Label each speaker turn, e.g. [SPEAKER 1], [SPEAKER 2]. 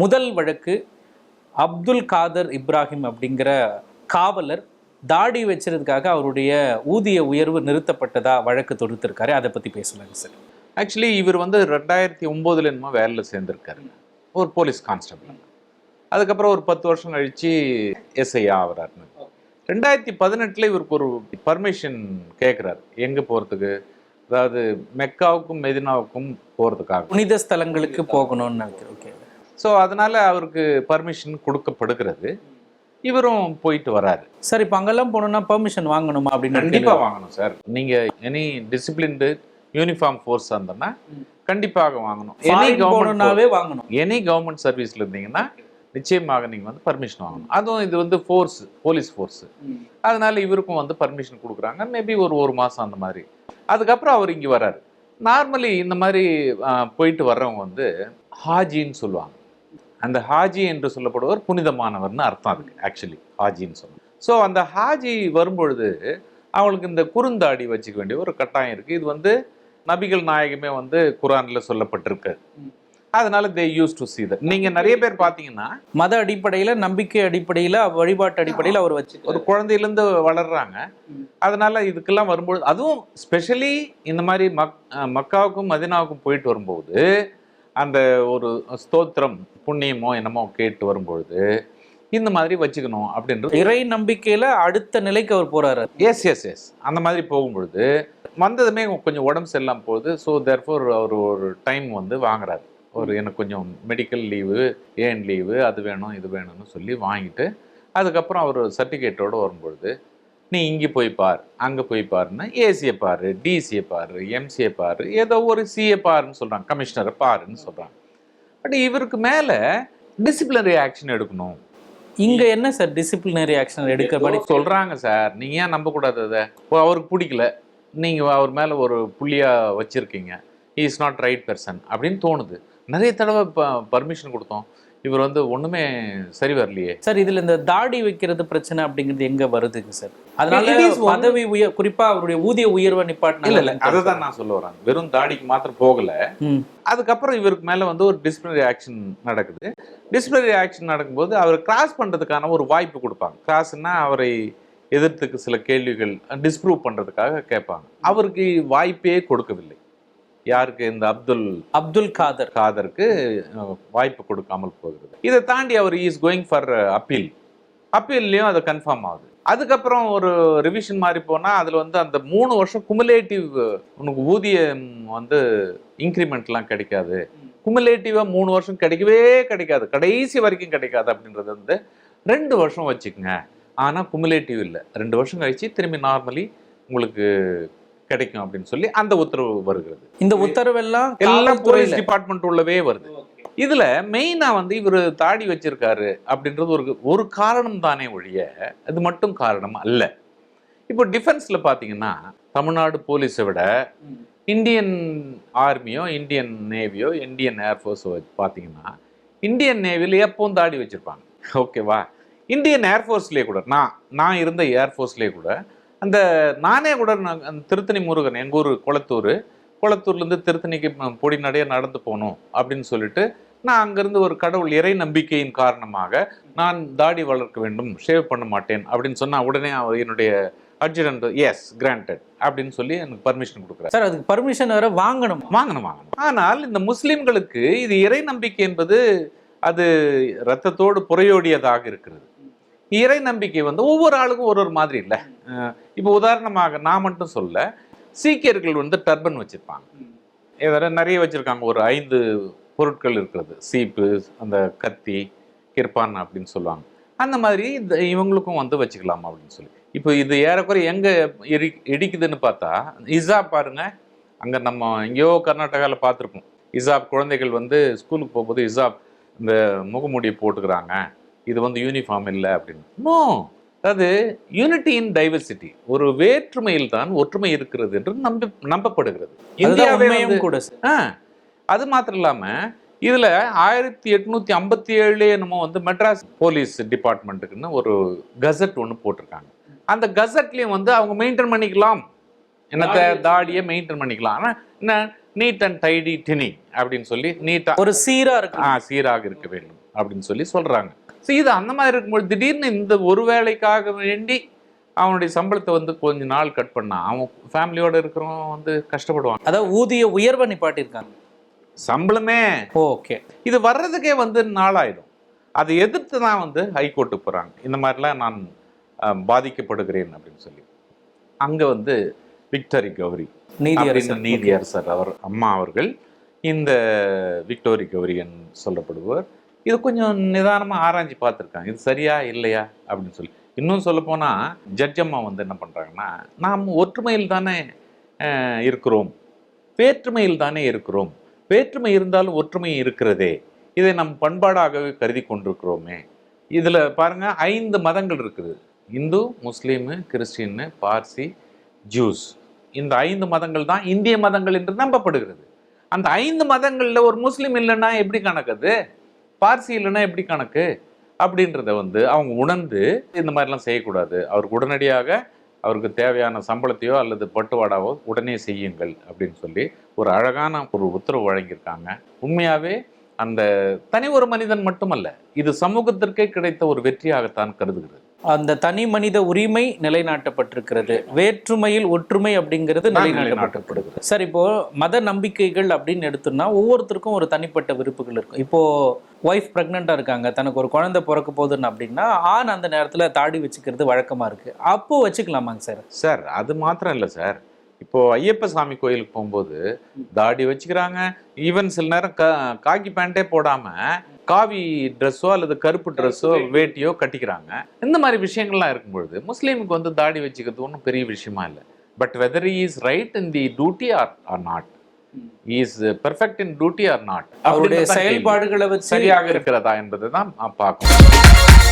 [SPEAKER 1] முதல் வழக்கு அப்துல் காதர் இப்ராஹிம் அப்படிங்கிற காவலர் தாடி வச்சிருதுக்காக அவருடைய ஊதிய உயர்வு நிறுத்தப்பட்டதா வழக்கு தொடுத்திருக்காரு. அதை பத்தி பேசலாங்க சார்.
[SPEAKER 2] ஆக்சுவலி இவர் வந்து ரெண்டாயிரத்தி ஒம்போதுல என்னமோ வேலையில் சேர்ந்துருக்காரு. ஒரு போலீஸ் கான்ஸ்டபிள். அதுக்கப்புறம் ஒரு பத்து வருஷம் கழிச்சு எஸ்ஐ ஆகிறாருன்னு ரெண்டாயிரத்தி பதினெட்டில் இவருக்கு ஒரு பர்மிஷன் கேட்குறாரு எங்கே போகிறதுக்கு அதாவது மெக்காவுக்கும் மெதினாவுக்கும் போகிறதுக்காக
[SPEAKER 1] புனித ஸ்தலங்களுக்கு போகணும்னு நினைக்கிறேன். ஓகே
[SPEAKER 2] ஸோ அதனால அவருக்கு பர்மிஷன் கொடுக்கப்படுகிறது. இவரும் போயிட்டு வராரு.
[SPEAKER 1] சார் இப்போ அங்கெல்லாம் போகணும்னா பெர்மிஷன் வாங்கணுமா அப்படின்னு ஒரு
[SPEAKER 2] கண்டிப்பா
[SPEAKER 1] கேள்வி.
[SPEAKER 2] வாங்கணும் சார் நீங்க எனி டிசிப்ளின்டு யூனிஃபார்ம் ஃபோர்ஸ் இருந்தோம்னா கண்டிப்பாக வாங்கணும். எனி
[SPEAKER 1] Foreign
[SPEAKER 2] கவர்மெண்ட்
[SPEAKER 1] போகணும்னாவே வாங்கணும்.
[SPEAKER 2] எனி கவர்மெண்ட் சர்வீஸ்ல இருந்தீங்கன்னா நிச்சயமாக நீங்க வந்து பர்மிஷன் வாங்கணும். அதுவும் இது வந்து ஃபோர்ஸ் போலீஸ் ஃபோர்ஸ் அதனால இவருக்கும் வந்து பர்மிஷன் கொடுக்குறாங்க. மேபி ஒரு ஒரு மாசம் அந்த மாதிரி. அதுக்கப்புறம் அவர் இங்க வராரு. நார்மலி இந்த மாதிரி போயிட்டு வர்றவங்க வந்து ஹாஜின்னு சொல்லுவாங்க. அந்த ஹாஜி என்று சொல்லப்படுவர் புனிதமானவர்னு அர்த்தம் அதுக்கு ஆக்சுவலி ஹாஜின்னு சொல்லணும் ஸோ அந்த ஹாஜி வரும்பொழுது அவங்களுக்கு இந்த குறுந்தாடி வச்சுக்க வேண்டிய ஒரு கட்டாயம் இருக்குது இது வந்து நபிகள் நாயகமே வந்து குரானில் சொல்லப்பட்டிருக்கு அதனால they used to see that. நீங்கள் நிறைய பேர் பார்த்தீங்கன்னா
[SPEAKER 1] மத அடிப்படையில் நம்பிக்கை அடிப்படையில் வழிபாட்டு அடிப்படையில் அவர் வச்சு
[SPEAKER 2] ஒரு குழந்தையிலேருந்து வளர்றாங்க. அதனால இதுக்கெல்லாம் வரும்பொழுது அதுவும் ஸ்பெஷலி இந்த மாதிரி மக் மக்காவுக்கும் மதினாவுக்கும் போயிட்டு வரும்போது அந்த ஒரு ஸ்தோத்திரம் புண்ணியமோ என்னமோ கேட்டு வரும்பொழுது இந்த மாதிரி வச்சுக்கணும் அப்படின்றது
[SPEAKER 1] இறை நம்பிக்கையில் அடுத்த நிலைக்கு அவர் போகிறாரு
[SPEAKER 2] எஸ் எஸ் எஸ் அந்த மாதிரி போகும்பொழுது வந்ததுமே கொஞ்சம் உடம்பு சரியில்லாம போகுது. ஸோ தேர்ஃபோர் அவர் ஒரு டைம் வந்து வாங்குறாரு. ஒரு எனக்கு கொஞ்சம் மெடிக்கல் லீவு ஏன் லீவு அது வேணும் இது வேணும்னு சொல்லி வாங்கிட்டு அதுக்கப்புறம் அவர் சர்டிஃபிகேட்டோடு வரும்பொழுது நீ இங்கே போய் பார் அங்கே போய் பாருன்னா ஏசியை பாரு டிசியை பாரு எம்சியை பாரு ஏதோ ஒரு சிஏ பாருன்னு சொல்கிறாங்க கமிஷனரை பாருன்னு சொல்கிறாங்க பட் இவருக்கு மேலே டிசிப்ளினரி ஆக்ஷன் எடுக்கணும்.
[SPEAKER 1] இங்க என்ன சார் டிசிப்ளினரி ஆக்ஷன் எடுக்கிறபடி
[SPEAKER 2] சொல்றாங்க சார் நீங்க ஏன் நம்ப கூடாது அதை? அவருக்கு பிடிக்கல. நீங்க அவர் மேல ஒரு புள்ளியா வச்சிருக்கீங்க. இஸ் நாட் ரைட் பர்சன் அப்படின்னு தோணுது. நிறைய தடவை பர்மிஷன் கொடுத்தோம். இவர் வந்து ஒண்ணுமே சரி வரலையே.
[SPEAKER 1] சார் இதுல இந்த தாடி வைக்கிறது பிரச்சனை அப்படிங்கிறது எங்க வருதுங்க சார் அதனால பதவி உயர் குறிப்பா அவருடைய ஊதிய உயர்வை
[SPEAKER 2] இல்ல
[SPEAKER 1] நிப்பாட்டினால
[SPEAKER 2] இல்ல அதை தான் நான் சொல்ல வரேன். வெறும் தாடிக்கு மாத்திரம் போகல. அதுக்கப்புறம் இவருக்கு மேல வந்து ஒரு டிசிப்ளினரி ஆக்ஷன் நடக்குது. டிசிப்ளினரி ஆக்ஷன் நடக்கும்போது அவர் கிராஸ் பண்றதுக்கான ஒரு வாய்ப்பு கொடுப்பாங்க. கிராஸ்னா அவரை எதிர்த்துக்கு சில கேள்விகள் டிஸ்ப்ரூவ் பண்றதுக்காக கேட்பாங்க. அவருக்கு வாய்ப்பே கொடுக்கவில்லை. யாருக்கு? இந்த அப்துல்
[SPEAKER 1] அப்துல் காதர்.
[SPEAKER 2] காதருக்கு வாய்ப்பு கொடுக்காமல் போகிறது. இதை தாண்டி அவர் இஸ் கோயிங் ஃபார் அப்பீல் அப்பீல்லையும் அது கன்ஃபார்ம் ஆகுது. அதுக்கப்புறம் ஒரு ரிவிஷன் மாதிரி போனால் அதில் வந்து அந்த மூணு வருஷம் குமுலேட்டிவ் உனக்கு ஊதியம் வந்து இன்க்ரிமெண்ட்லாம் கிடைக்காது. குமுலேட்டிவாக மூணு வருஷம் கிடைக்கவே கிடைக்காது. கடைசி வரைக்கும் கிடைக்காது அப்படின்றது வந்து ரெண்டு வருஷம் வச்சுக்கோங்க. ஆனால் குமுலேட்டிவ் இல்லை. ரெண்டு வருஷம் கழிச்சு திரும்பி நார்மலி உங்களுக்கு கிடைக்கும் அப்படின்னு சொல்லி அந்த உத்தரவு வருகிறது.
[SPEAKER 1] இந்த உத்தரவெல்லாம்
[SPEAKER 2] எல்லாம் போலீஸ் டிபார்ட்மெண்ட் உள்ளவே வருது. இதுல மெயினா வந்து இவர் தாடி வச்சிருக்காரு அப்படின்றது ஒரு ஒரு காரணம் தானே ஒழிய அது மட்டும் காரணம் அல்ல. இப்போ டிஃபென்ஸ்ல பாத்தீங்கன்னா தமிழ்நாடு போலீஸை விட இந்தியன் ஆர்மியோ இந்தியன் நேவியோ இந்தியன் ஏர்ஃபோர்ஸோ பார்த்தீங்கன்னா இந்தியன் நேவியில் எப்பவும் தாடி வச்சிருப்பாங்க. ஓகேவா? இந்தியன் ஏர்ஃபோர்ஸ்லேயே கூட நான் நான் இருந்த ஏர்ஃபோர்ஸ்லேயே கூட அந்த நானே கூட திருத்தணி முருகன் எங்கள் ஊர் குளத்தூர். குளத்தூர்லேருந்து திருத்தணிக்கு பொடி நடைய நடந்து போகணும் அப்படின்னு சொல்லிட்டு நான் அங்கேருந்து ஒரு கடவுள் இறை நம்பிக்கையின் காரணமாக நான் தாடி வளர்க்க வேண்டும் ஷேவ் பண்ண மாட்டேன் அப்படின்னு சொன்னா உடனே அவர் என்னுடைய அட்ஜுடன்ட் எஸ் கிராண்டட் அப்படின்னு சொல்லி எனக்கு பர்மிஷன் கொடுக்குறாரு.
[SPEAKER 1] சார் அதுக்கு பர்மிஷன் வேற வாங்கணும்.
[SPEAKER 2] வாங்கணும் வாங்கணும். ஆனால் இந்த முஸ்லிம்களுக்கு இது இறை நம்பிக்கை என்பது அது ரத்தத்தோடு புறையோடியதாக இருக்கிறது. இறை நம்பிக்கை வந்து ஒவ்வொரு ஆளுக்கும் ஒரு ஒரு மாதிரி இல்லை. இப்போ உதாரணமாக நான் மட்டும் சொல்ல சீக்கியர்கள் வந்து டர்பன் வச்சுருப்பாங்க. ஏதாவது நிறைய வச்சுருக்காங்க. ஒரு ஐந்து பொருட்கள் இருக்கிறது. சீப்பு அந்த கத்தி கிருப்பான் அப்படின்னு சொல்லுவாங்க. அந்த மாதிரி இந்த இவங்களுக்கும் வந்து வச்சுக்கலாம் அப்படின்னு சொல்லி. இப்போ இது ஏறக்குறைய எங்கே எரி இடிக்குதுன்னு பார்த்தா இசாப் பாருங்க. அங்கே நம்ம எங்கேயோ கர்நாடகாவில் பார்த்துருப்போம். இசாப் குழந்தைகள் வந்து ஸ்கூலுக்கு போகும்போது இசாப் இந்த முகமூடியை போட்டுக்கிறாங்க. இது வந்து யூனிஃபார்ம் இல்லை அப்படின்னு. நோ அதாவது யூனிட்டி இன் டைவர்சிட்டி ஒரு வேற்றுமையில் தான் ஒற்றுமை இருக்கிறது என்று நம்ப நம்பப்படுகிறது.
[SPEAKER 1] அதுதான்
[SPEAKER 2] இந்தியாவே வந்து
[SPEAKER 1] உண்மையும் கூட
[SPEAKER 2] அது மாத்திரம் இல்லாம இதுல ஆயிரத்தி எட்நூத்தி ஐம்பத்தி ஏழுல என்னமோ வந்து மெட்ராஸ் போலீஸ் டிபார்ட்மெண்ட்டுக்குன்னு ஒரு கசட் ஒன்று போட்டிருக்காங்க. அந்த கசட்லயும் வந்து அவங்க மெயின்டைன் பண்ணிக்கலாம். என்னத்த? தாடியை மெயின்டைன் பண்ணிக்கலாம். ஆனா என்ன? நீட் அண்ட் டைடி டினிங் அப்படின்னு சொல்லி நீட்டா
[SPEAKER 1] ஒரு சீரா இருக்கு.
[SPEAKER 2] ஆ சீராக இருக்க வேண்டும். அப்படின்னு சொல்லி சொல்றாங்க. ஸோ இது அந்த மாதிரி இருக்கும்போது திடீர்னு இந்த ஒரு வேலைக்காக வேண்டி அவனுடைய சம்பளத்தை வந்து கொஞ்ச நாள் கட் பண்ணா அவன் ஃபேமிலியோட இருக்கிறவன் வந்து கஷ்டப்படுவான்.
[SPEAKER 1] அதாவது ஊதிய உயர்வை நிப்பாட்டியிருக்காங்க.
[SPEAKER 2] சம்பளமே.
[SPEAKER 1] ஓகே.
[SPEAKER 2] இது வர்றதுக்கே வந்து நாளாயிடும். அதை எதிர்த்து தான் வந்து ஹைகோர்ட்டுக்கு போகிறாங்க இந்த மாதிரிலாம் நான் பாதிக்கப்படுகிறேன் அப்படின்னு சொல்லி. அங்கே வந்து விக்டரி கௌரி
[SPEAKER 1] நீதி
[SPEAKER 2] அப்படின்னு
[SPEAKER 1] அரசர்
[SPEAKER 2] நீதியரசர் அவர் அம்மா அவர்கள் இந்த விக்டோரி கௌரியன் சொல்லப்படுபவர். இது கொஞ்சம் நிதானமாக ஆராய்ஞ்சு பார்த்துருக்காங்க. இது சரியா இல்லையா? அப்படின்னு சொல்லி. இன்னும் சொல்லப்போனால் ஜட்ஜ் அம்மா வந்து என்ன பண்ணுறாங்கன்னா நாம் ஒற்றுமையில் தானே இருக்கிறோம். வேற்றுமையில் தானே இருக்கிறோம். வேற்றுமை இருந்தாலும் ஒற்றுமை இருக்கிறதே. இதை நம் பண்பாடாகவே கருதி கொண்டிருக்கிறோமே. இதில் பாருங்கள் ஐந்து மதங்கள் இருக்குது. இந்து முஸ்லீமு கிறிஸ்டின்னு பார்சி ஜூஸ். இந்த ஐந்து மதங்கள் தான் இந்திய மதங்கள் என்று நம்பப்படுகிறது. அந்த ஐந்து மதங்களில் ஒரு முஸ்லீம் இல்லைன்னா எப்படி கணக்குது பார்சி இல்லைன்னா எப்படி கணக்கு? அப்படின்றத வந்து அவங்க உணர்ந்து இந்த மாதிரிலாம் செய்யக்கூடாது. அவருக்கு உடனடியாக அவருக்கு தேவையான சம்பளத்தையோ அல்லது பட்டுவாடாவோ உடனே செய்யுங்கள் அப்படின்னு சொல்லி ஒரு அழகான ஒரு உத்தரவு வழங்கியிருக்காங்க. உண்மையாகவே அந்த தனி ஒரு மனிதன் மட்டுமல்ல இது சமூகத்திற்கே கிடைத்த ஒரு வெற்றியாகத்தான் கருதுகிறது.
[SPEAKER 1] அந்த தனி மனித உரிமை நிலைநாட்டப்பட்டிருக்கிறது. வேற்றுமையில் ஒற்றுமை அப்படிங்கிறது நிலைநாட்டப்பட்டிருக்கிறது. சார் இப்போ மத நம்பிக்கைகள் அப்படின்னு எடுத்தோம்னா ஒவ்வொருத்தருக்கும் ஒரு தனிப்பட்ட விருப்புகள் இருக்கும். இப்போ ஒய்ஃப் ப்ரெக்னெண்ட்டாக இருக்காங்க தனக்கு ஒரு குழந்தை பிறக்க போகுதுன்னு அப்படின்னா ஆண் அந்த நேரத்தில் தாடி வச்சுக்கிறது வழக்கமாக இருக்கு. அப்போ வச்சுக்கலாமாங்க சார்?
[SPEAKER 2] சார் அது மாத்திரம் இல்லை சார். இப்போ ஐயப்ப சாமி கோயிலுக்கு போகும்போது தாடி வச்சுக்கிறாங்க. ஈவன் சில நேரம் கா காக்கி பேண்ட்டே போடாம காவி ட்ரெஸ்ஸோ அல்லது கருப்பு ட்ரெஸ்ஸோ வேட்டியோ கட்டிக்கிறாங்க. இந்த மாதிரி விஷயங்கள்லாம் இருக்கும்பொழுது முஸ்லீமுக்கு வந்து தாடி வச்சுக்கிறது ஒன்றும் பெரிய விஷயமா இல்லை. But whether is right in the duty or or not is perfect in duty or not
[SPEAKER 1] அவருடைய செயல்பாடுகளை
[SPEAKER 2] சரியாக இருக்கிறதா என்பதை தான் பார்க்கணும்.